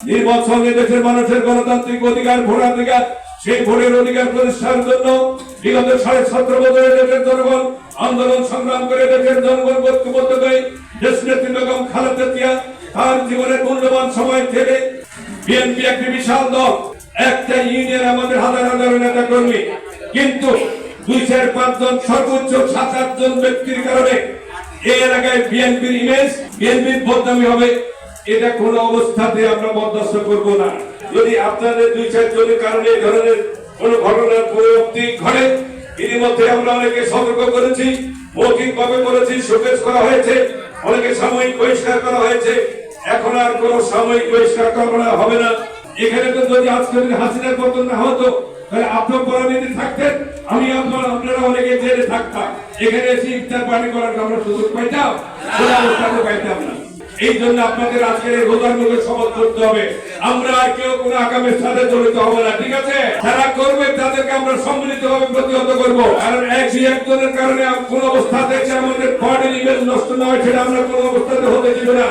সঙ্গে দেশের মানুষের গণতান্ত্রিক অধিকার ভোটাধিকার সেই ভোটের অধিকার প্রতিষ্ঠার জন্য বিগত সাড়ে সতেরো বছরে দেশের জনগণ আন্দোলন সংগ্রাম করে দেশের জনগণ ঐক্যবদ্ধ হয়ে দেশ নেত্রী বেগম খালেদা জিয়া তার জীবনের মূল্যবান সময় থেকে বিএনপি একটি বিশাল দল, একটা ইউনিয়ন আমাদের হাজার হাজার নেতা কর্মী কিন্তু দুই চার পাঁচজন সর্বোচ্চ সাত আটজন ব্যক্তির কারণে এই এলাকায় বিএনপির ইমেজ বিএনপির বদনামি হবে। এটা কোন অবস্থাতে আমরা বরদাস্ত করব না। যদি আপনাদের দুই চার জনের কারণে এই ধরনের কোন ঘটনার পরিবর্তি ঘটে, ইতিমধ্যে আমরা অনেকে সতর্ক করেছি মৌখিক ভাবে করেছি শোকেস করা হয়েছে, অনেকে সাময়িক বহিষ্কার করা হয়েছে। এখন আর কোন সাময়িক বহিষ্কার করা হবে না। এখানে তো যদি আজকে হাসিনার পতন না হতো, তাহলে আপনার পরামর্শে থাকতেন, আমি আপনার, আপনারা অনেকে জেলে থাকতাম। এখানে এসে ইফতার পানি করার আমরা সুযোগ পাইতাম কোনো অবস্থাতে পাইতাম না। এই জন্য আপনাদের আজকের এই রোজার মুখে শপথ করতে হবে। আমরা আর কেউ কোনো আকামের সাথে জড়িত হব না, ঠিক আছে? যারা করবে, তাদেরকে আমরা সম্মিলিত ভাবে প্রতিহত করব। কারণ এক একজনের কারণে কোন অবস্থাতে আমাদের ইমেজ নষ্ট না হয়, সেটা আমরা কোন অবস্থাতে হতে দিব না।